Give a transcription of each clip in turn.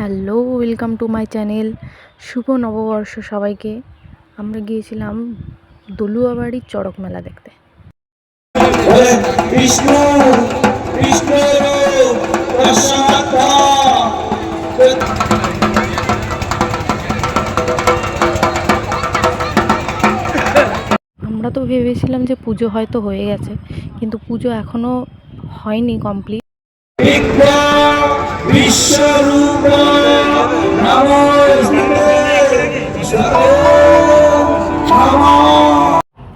Hello welcome to my channel. শুভ নববর্ষ সবাইকে। আমরা গিয়েছিলাম দলুয়াবাড়ির চড়ক মেলা দেখতে। আমরা তো ভেবেছিলাম যে পুজো হয়তো হয়ে গেছে কিন্তু পুজো এখনও হয়নি কমপ্লিট বিদ্যা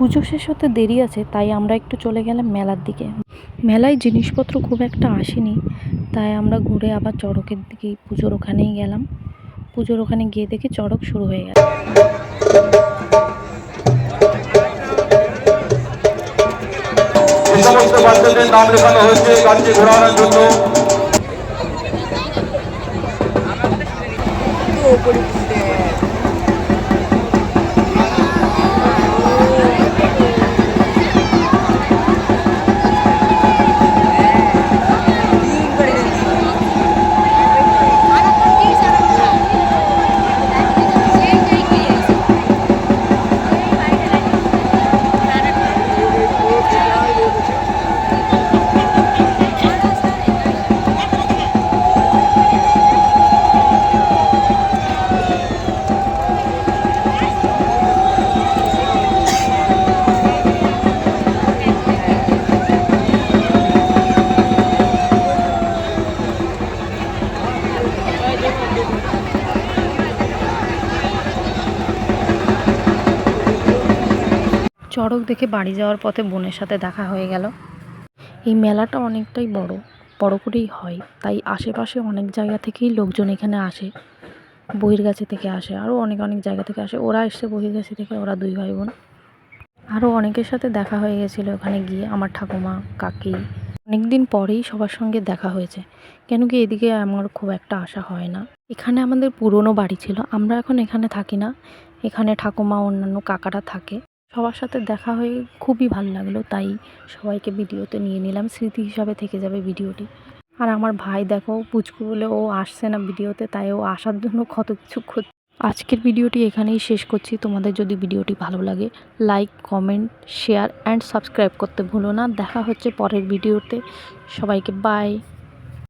পুজো শেষ হতে দেরি আছে, তাই আমরা একটু চলে গেলাম মেলার দিকে। মেলায় জিনিসপত্র খুব একটা আসেনি, তাই আমরা ঘুরে আবার চড়কের দিকে পুজোর ওখানেই গেলাম। পুজোর ওখানে গিয়ে দেখি চড়ক শুরু হয়ে গেল ঘোরানোর জন্য চড়ক দেখে বাড়ি যাওয়ার পথে বোনের সাথে দেখা হয়ে গেল। এই মেলাটা অনেকটাই বড় বড় করেই হয়। তাই আশেপাশে অনেক জায়গা থেকেই লোকজন এখানে আসে বহির্গাছি থেকে আসে, আরও অনেক অনেক জায়গা থেকে আসে। ওরা এসছে বহির্গাছি থেকে ওরা দুই ভাই বোন। আরও অনেকের সাথে দেখা হয়ে গেছিল ওখানে গিয়ে, আমার ঠাকুমা, কাকি। অনেক দিন পরেই সবার সঙ্গে দেখা হয়েছে। কেন কি এদিকে আমার খুব একটা আশা হয় না। এখানে আমাদের পুরনো বাড়ি ছিল, আমরা এখন এখানে থাকি না। এখানে ঠাকুমা, অন্যান্য কাকারা থাকে। সবার সাথে দেখা হয়ে খুবই ভালো লাগল, তাই সবাইকে ভিডিওতে নিয়ে নিলাম। স্মৃতি হিসাবে থেকে যাবে ভিডিওটি। আর আমার ভাই দেখো, পুচকু বলে ও আসছে না ভিডিওতে, তাই ও আসার জন্য কত কিছু খোঁজ। আজকের ভিডিওটি এখানেই শেষ করছি। তোমাদের যদি ভিডিওটি ভালো লাগে like comment share and subscribe করতে ভুলো না। দেখা হচ্ছে পরের ভিডিওতে। সবাইকে বাই